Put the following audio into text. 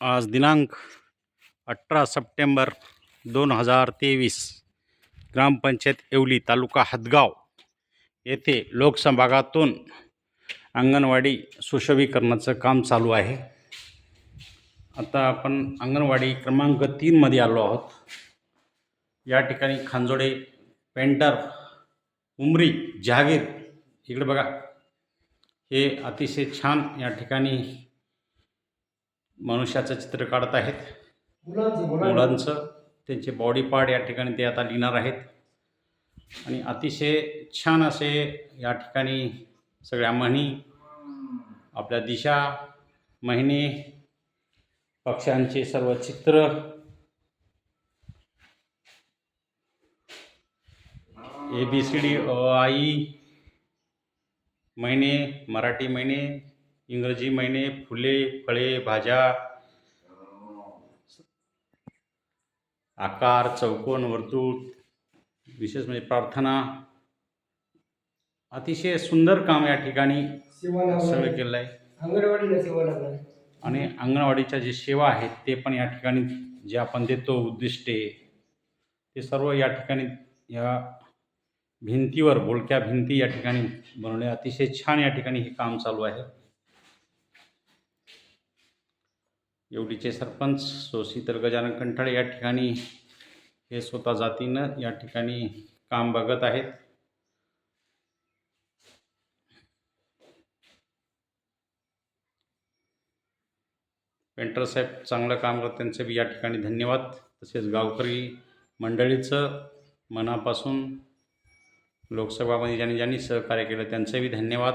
आज दिनांक अठरा सप्टेंबर दोन हजार तेवीस ग्रामपंचायत येवली तालुका हदगाव येथे लोकसहभागातून अंगणवाडी सुशोभीकरणाचं काम चालू आहे. आता आपण अंगणवाडी क्रमांक तीनमध्ये आलो आहोत. या ठिकाणी खांजोडे पेंटर उमरी जहागीर इकडे बघा. हे अतिशय छान या ठिकाणी मनुष्याचं चित्र काढत आहेत. मुलांचं त्यांचे बॉडी पार्ट या ठिकाणी ते आता लिहिणार आहेत. आणि अतिशय छान असे या ठिकाणी सगळ्या म्हणी आपल्या दिशा महिने पक्ष्यांचे सर्व चित्र. ए बी सी डी अ आई महिने मराठी महिने इंग्रजी महिने फुले फळे भाज्या आकार चौकोन वर्तुळ विशेष म्हणजे प्रार्थना अतिशय सुंदर काम या ठिकाणी सेवा सगळं केलं आहे आणि अंगणवाडीच्या जे सेवा आहेत ते पण या ठिकाणी जे आपण देतो उद्दिष्टे ते सर्व या ठिकाणी या भिंतीवर बोलक्या भिंती या ठिकाणी बनवणे अतिशय छान या ठिकाणी हे काम चालू आहे. एवढीचे सरपंच सोशीतर गजानन कंठाळे या ठिकाणी हे स्वतः जातीनं या ठिकाणी काम बघत आहेत. पेंटर साहेब चांगलं काम करत त्यांचे बी या ठिकाणी धन्यवाद. तसेच गावकरी मंडळीचं मनापासून लोकसभामध्ये ज्यांनी ज्यांनी सहकार्य केलं त्यांचेही धन्यवाद.